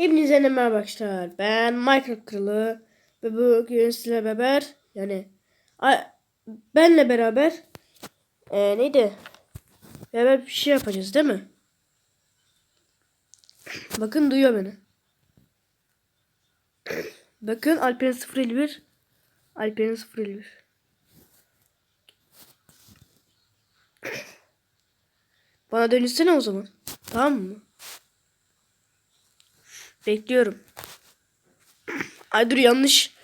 Hepinize merhaba arkadaşlar. Ben Minecraft Kralı ve bugün sizlerle beraber yani benle beraber e, neydi? Beraber bir şey yapacağız değil mi? Bakın duyuyor beni. Bakın Alperen 051 Alperen 051 Bana dönüşsene o zaman. Tamam mı? Bekliyorum. Ay dur yanlış.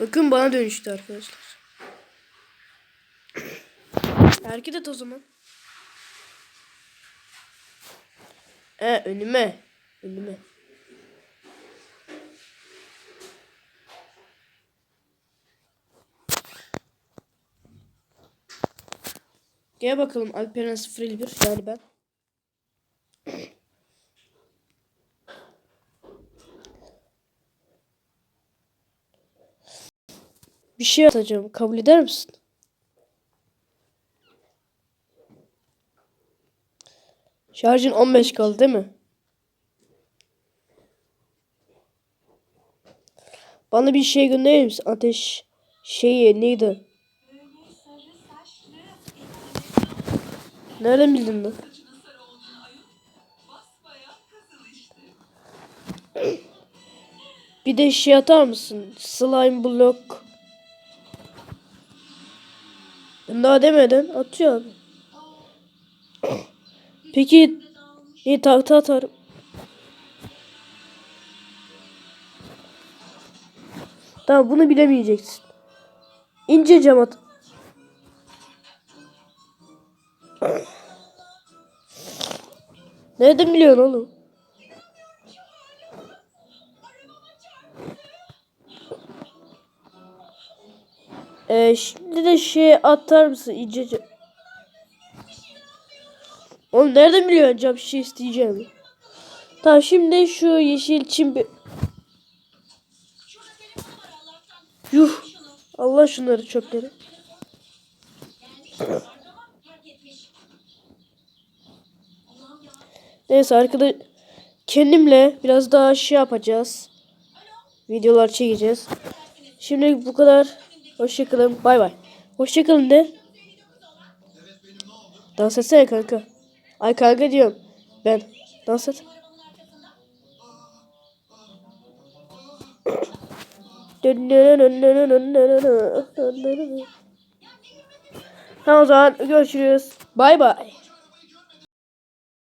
Bakın bana dönüştü arkadaşlar. Hareket et o zaman. E önüme. Önüme. Gel bakalım Alperen 051 yani ben. Bir şey atacağım. Kabul eder misin? Şarjın 15 kaldı değil mi? Bana bir şey gönderir misin? Ateş şeyi neydi? Nereden bildin lan? Bir de şey atar mısın? Slime block. Daha demeden atıyor abi. Peki ne tahta atarım. Tamam bunu bilemeyeceksin. İnce cam at. Nereden biliyorsun oğlum? Ee, şimdi de şey atar mısın ince? Oğlum nereden biliyorsun cam şey isteyeceğim? Tamam şimdi şu yeşil çim bir... Yuh. Allah şunları çöpleri. Neyse arkada kendimle biraz daha şey yapacağız. Videolar çekeceğiz. Şimdi bu kadar. Hoşçakalın. Bay bay. Hoşçakalın de. Dans etsene kanka. Ay kanka diyorum. Ben. Dans et. Tamam o zaman görüşürüz. Bay bay.